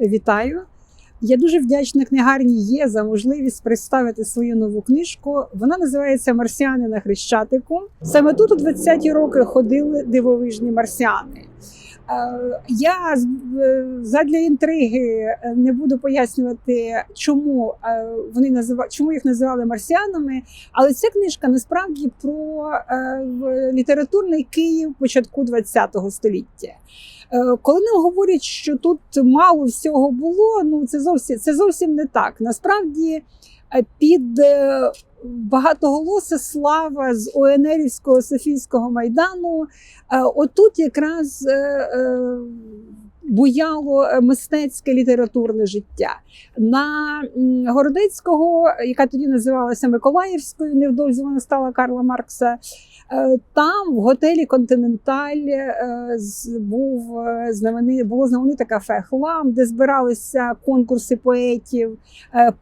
Вітаю! Я дуже вдячна книгарні є за можливість представити свою нову книжку. Вона називається Марсіани на Хрещатику. Саме тут у 20-ті роки ходили дивовижні марсіани. Е, Я е, задля інтриги не буду пояснювати, чому е, вони назива... чому їх називали марсіанами, але ця книжка насправді про е, літературний Київ початку ХХ століття. Е, Коли нам говорять, що тут мало всього було, ну це зовсім це зовсім не так. Насправді е, під е, багатоголоса слава з ОНРівського Софійського майдану, отут якраз буяло мистецьке літературне життя. На Городецького, яка тоді називалася Миколаївською, невдовзі вона стала Карла Маркса. Е, Там в готелі Континенталь е, був е, було знамените кафе Хлам, де збиралися конкурси поетів.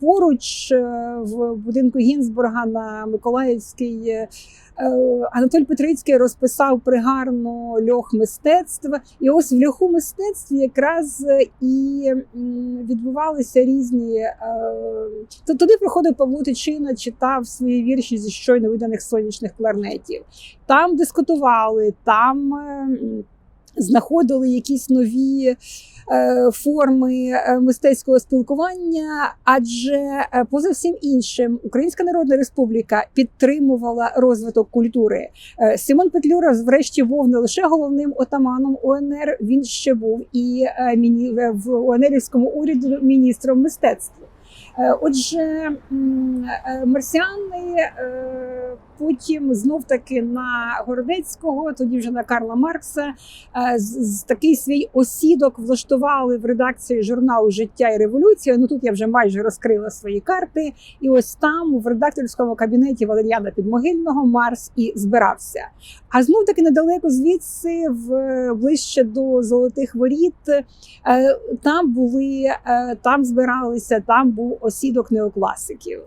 Поруч в будинку Гінзбурга на Миколаївській Анатолій Петрицький розписав пригарно льох мистецтва. І ось в льоху мистецтві якраз е, і відбувалися різні. е, туди приходив Павло Тичина, читав свої вірші зі щойно виданих сонячних кларнетів. Там дискутували, там. Знаходили якісь нові е, форми е, мистецького спілкування, адже е, поза всім іншим Українська Народна Республіка підтримувала розвиток культури. Симон Петлюра, врешті, був не лише головним отаманом УНР, він ще був і в УНРівському уряді міністром мистецтва. Отже, марсіани потім знов таки на Городецького, тоді вже на Карла Маркса, е, з, такий свій осідок влаштували в редакції журналу Життя і революція. Ну тут я вже майже розкрила свої карти. І ось там, в редакторському кабінеті Валеріана Підмогильного, Марс і збирався. А знов таки недалеко звідси, в ближче до золотих воріт, е, там були, е, там збиралися, там був осідок неокласиків.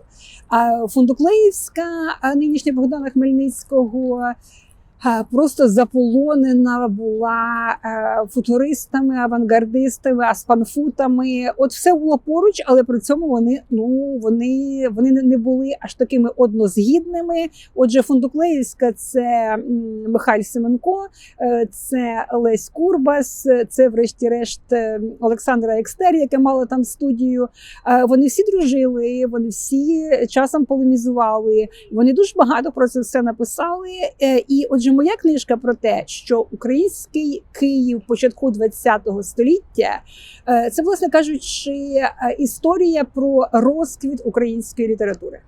Фундуклеївська, нинішня Богдана Хмельницького. Е, Просто заполонена була е, футуристами, авангардистами, аспанфутами. От все було поруч, але при цьому вони ну вони, вони не- були аж такими однозгідними. Отже, Фундуклеївська це Михайль Семенко, е, це Лесь Курбас, це, врешті-решт, Олександра Екстер, яка мала там студію. Вони всі дружили, вони всі часом полемізували. Вони дуже багато про це все написали. І отже, моя книжка про те, що український Київ початку ХХ століття е, це, власне кажучи, е, історія про розквіт української літератури.